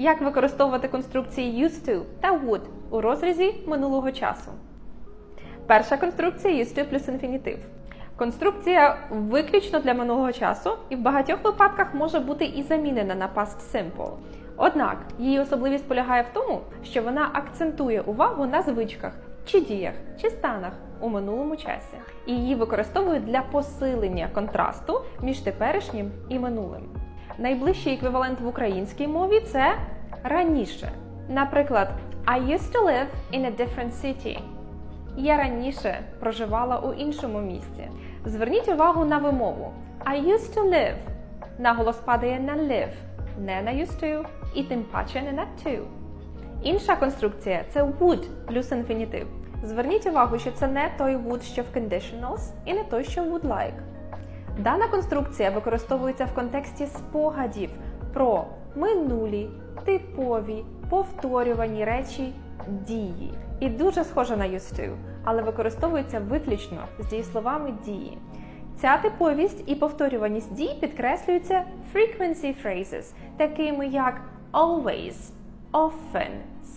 Як використовувати конструкції used to та would у розрізі минулого часу? Перша конструкція used to плюс інфінітив. Конструкція виключно для минулого часу і в багатьох випадках може бути і замінена на past simple. Однак її особливість полягає в тому, що вона акцентує увагу на звичках, чи діях, чи станах у минулому часі. І її використовують для посилення контрасту між теперішнім і минулим. Найближчий еквівалент в українській мові це раніше. Наприклад, I used to live in a different city. Я раніше проживала у іншому місці. Зверніть увагу на вимову. I used to live. Наголос падає на live, не на used to і тим паче не на to. Інша конструкція це would плюс інфінітив. Зверніть увагу, що це не той would, що в conditionals, і не той, що would like. Дана конструкція використовується в контексті спогадів про минулі, типові, повторювані речі, дії. І дуже схожа на used to, але використовується виключно з дієсловами дії. Ця типовість і повторюваність дій підкреслюються frequency phrases, такими як always, often,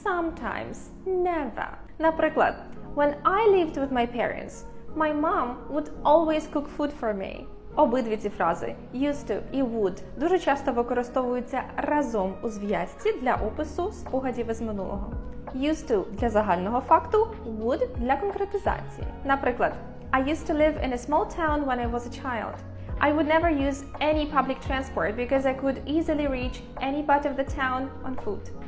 sometimes, never. Наприклад, when I lived with my parents, my mom would always cook food for me. Обидві ці фрази used to і would дуже часто використовуються разом у зв'язці для опису спогадів із минулого. Used to для загального факту, would для конкретизації. Наприклад, I used to live in a small town when I was a child. I would never use any public transport because I could easily reach any part of the town on foot.